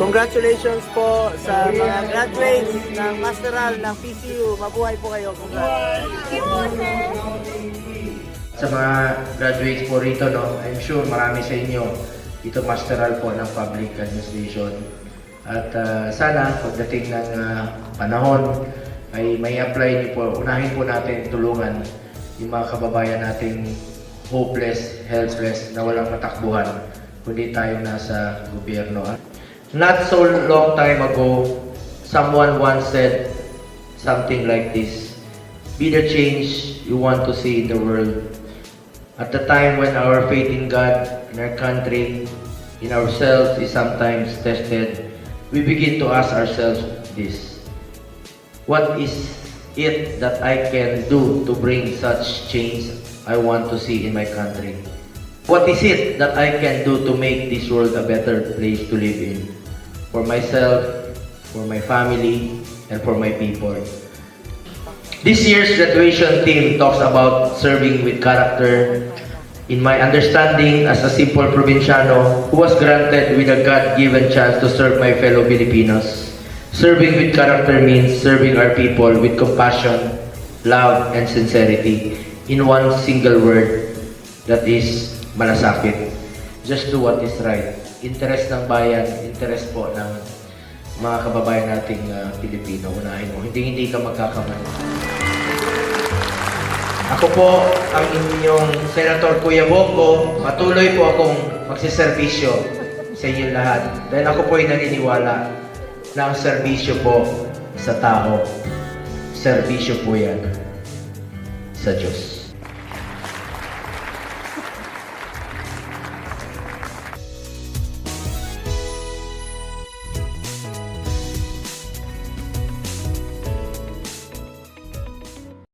Congratulations po sa mga graduates ng Masteral ng PCU. Mabuhay po kayo. Congrats. Sa mga graduates po rito, no, I'm sure marami sa inyo dito masteral po ng public administration. At ah, sana pagdating ng ah, panahon ay may apply niyo po, unahin po natin tulungan yung mga kababayan nating hopeless, helpless, na walang matakbuhan, kundi tayo nasa gobyerno. Not so long time ago, someone once said something like this, Be the change you want to see in the world. At the time when our faith in God, in our country, in ourselves is sometimes tested, we begin to ask ourselves this. What is it that I can do to bring such change I want to see in my country? What is it that I can do to make this world a better place to live in? For myself, for my family, and for my people. This year's graduation theme talks about serving with character. In my understanding as a simple provinciano who was granted with a God-given chance to serve my fellow Filipinos, serving with character means serving our people with compassion, love, and sincerity in one single word that is malasakit. Just do what is right. Interest ng bayan, interest po ng mga kababayan nating ah, Pilipino. Unahin mo. Hindi hindi ka magkakamali. Ako po ang inyong Senator Kuya Bongo. Patuloy po akong magsiservisyo sa inyo lahat. Dahil ako po ay naniniwala na ang serbisyo po sa tao, serbisyo po yan sa Diyos.